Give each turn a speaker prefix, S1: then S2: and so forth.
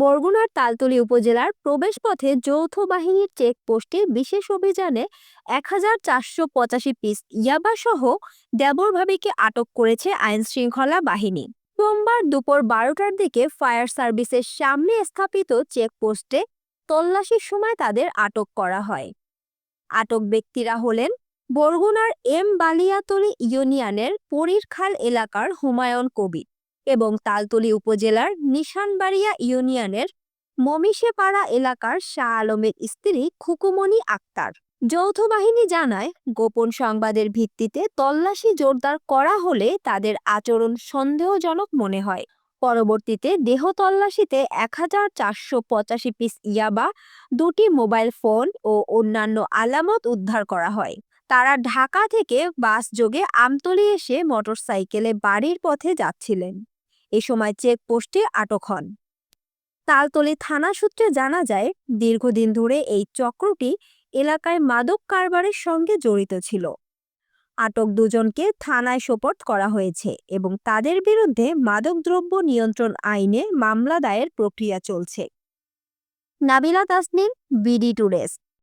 S1: বরগুনার তালতলী উপজেলার প্রবেশপথে যৌথ বাহিনীর চেকপোস্টে বিশেষ অভিযানে এক হাজার চারশো পঁচাশি পিস ইয়াবাসহ দেবর ভাবিকে আটক করেছে আইন শৃঙ্খলা বাহিনী। সোমবার দুপুর বারোটার দিকে ফায়ার সার্ভিসের সামনে স্থাপিত চেকপোস্টে তল্লাশির সময় তাদের আটক করা হয়। আটক ব্যক্তিরা হলেন বরগুনার এম বালিয়াতলি ইউনিয়নের পরীরখাল এলাকার হুমায়ুন কবির। এবং তালতলী উপজেলার নিশানবাড়িয়া ইউনিয়নের মমিশেপাড়া এলাকার শাহ আলমের স্ত্রী খুকুমনি আক্তার। যৌথ বাহিনী জানায়, গোপন সংবাদের ভিত্তিতে তল্লাশি জোরদার করা হলে তাদের আচরণ সন্দেহজনক মনে হয়। পরবর্তীতে দেহ তল্লাশিতে এক হাজার চারশো পঁচাশি পিস ইয়াবা, দুটি মোবাইল ফোন ও অন্যান্য আলামত উদ্ধার করা হয়। তারা ঢাকা থেকে বাস যোগে আমতলী এসে মোটরসাইকেলে বাড়ির পথে যাচ্ছিলেন। এ সময় চেকপোস্টে আটক হন। তালতলী থানা সূত্রে জানা যায়, দীর্ঘদিন ধরে এই চক্রটি এলাকায় মাদক কারবারের সঙ্গে জড়িত ছিল। আটক দুজনকে থানায় সোপর্দ করা হয়েছে এবং তাদের বিরুদ্ধে মাদকদ্রব্য নিয়ন্ত্রণ আইনে মামলা দায়ের প্রক্রিয়া চলছে। Nabila Tasnim, BD today desk.